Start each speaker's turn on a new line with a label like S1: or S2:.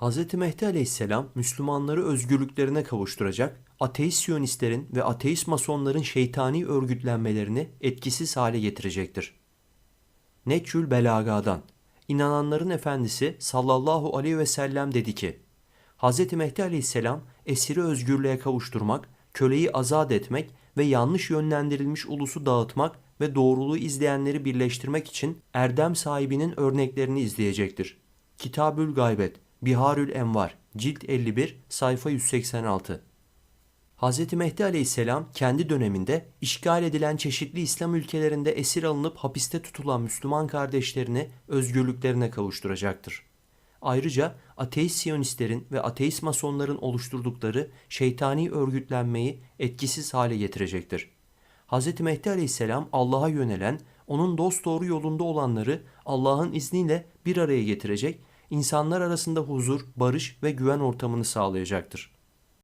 S1: Hz. Mehdi aleyhisselam Müslümanları özgürlüklerine kavuşturacak, ateist siyonistlerin ve ateist masonların şeytani örgütlenmelerini etkisiz hale getirecektir. Neçül Belaga'dan İnananların Efendisi sallallahu aleyhi ve sellem dedi ki, Hz. Mehdi aleyhisselam esiri özgürlüğe kavuşturmak, köleyi azat etmek ve yanlış yönlendirilmiş ulusu dağıtmak ve doğruluğu izleyenleri birleştirmek için erdem sahibinin örneklerini izleyecektir. Kitabül Gaybet, Biharül Envar, Cilt 51, sayfa 186 Hz. Mehdi aleyhisselam kendi döneminde işgal edilen çeşitli İslam ülkelerinde esir alınıp hapiste tutulan Müslüman kardeşlerini özgürlüklerine kavuşturacaktır. Ayrıca ateist siyonistlerin ve ateist masonların oluşturdukları şeytani örgütlenmeyi etkisiz hale getirecektir. Hz. Mehdi aleyhisselam Allah'a yönelen, onun dosdoğru yolunda olanları Allah'ın izniyle bir araya getirecek, insanlar arasında huzur, barış ve güven ortamını sağlayacaktır.